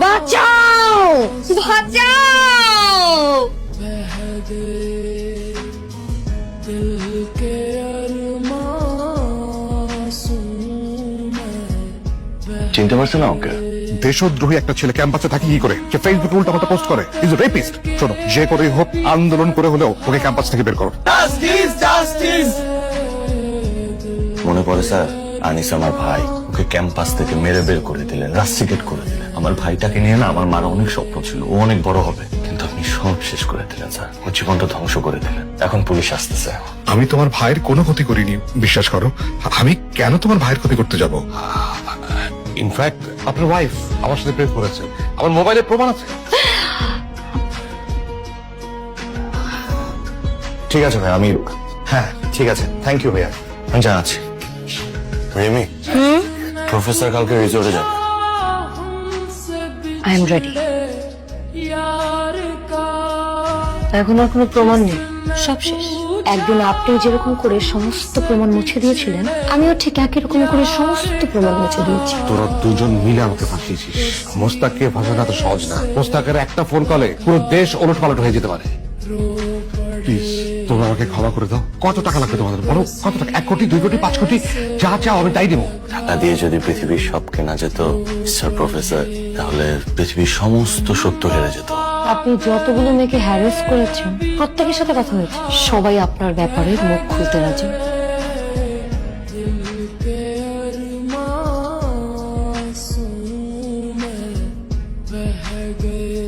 বাঁচাও! বাঁচাও! চিনতে পারছেন না ওকে? দেশদ্রোহী একটা ছেলে ক্যাম্পাসে থাকে কি করে? সে ফেসবুকে উল্টা পাল্টা পোস্ট করে। ইজ রেপিস্ট শোনো যে করে হোক আন্দোলন করে হলেও ওকে ক্যাম্পাস থেকে বের করো। মনে পড়ে স্যার? আনিস আমার ভাই ওকে ক্যাম্পাস থেকে মেরে বের করে দিলেন রাস্টিকেট করে দিলেন। আমার ভাইটাকে নিয়ে না আমার মার অনেক স্বপ্ন ছিল ও অনেক বড় হবে। কিন্তু আপনি সব শেষ করে দিলেন স্যার। ওর জীবনটা ধ্বংস করে দিলেন। এখন পুলিশ আসতেছে আমি তোমার ভাইয়ের কোনো ক্ষতি করিনি বিশ্বাস করো। আমি কেন তোমার ভাইয়ের ক্ষতি করতে যাব? ইনফ্যাক্ট আপনার ওয়াইফ আমার সাথে প্রেম করেছে। আমার মোবাইলে প্রমাণ আছে। ঠিক আছে ভাই আমি হ্যাঁ ঠিক আছে। থ্যাংক ইউ ভাইয়া। আমি জানাচ্ছি। রিমি প্রফেসর কালকে রিজোর্টে যাবে। আই এম রেডি এখন আর কোনো প্রমাণ নেই। সব শেষ। একদিন আপনি যেরকম করে সমস্ত প্রমাণ মুছে দিয়েছিলেন আমিও ঠিক একই রকম করে সমস্ত প্রমাণ মুছে দিয়েছি। তোরা দুজন মিলে আমাকে ফাঁসিয়েছিস। মোস্তাককে ফাঁসানো তো সহজ না। মোস্তাকের একটা ফোন কলে পুরো দেশ ওলট পালট হয়ে যেতে পারে। প্লিজ তোমরা আমাকে ক্ষমা করে দাও। কত টাকা লাগবে তোমাদের? বলো কত টাকা? এক কোটি দুই কোটি পাঁচ কোটি? যা চাও হবে তাই দেবো। টাকা দিয়ে যদি পৃথিবীর সব কেনা যেত স্যার প্রফেসর তাহলে পৃথিবীর সমস্ত সত্য হেরে যেত। আপনি যতগুলো মেয়েকে হ্যারাস করেছেন প্রত্যেকের সাথে কথা হয়েছে। সবাই আপনার ব্যাপারে মুখ খুলতে রাজি। Good.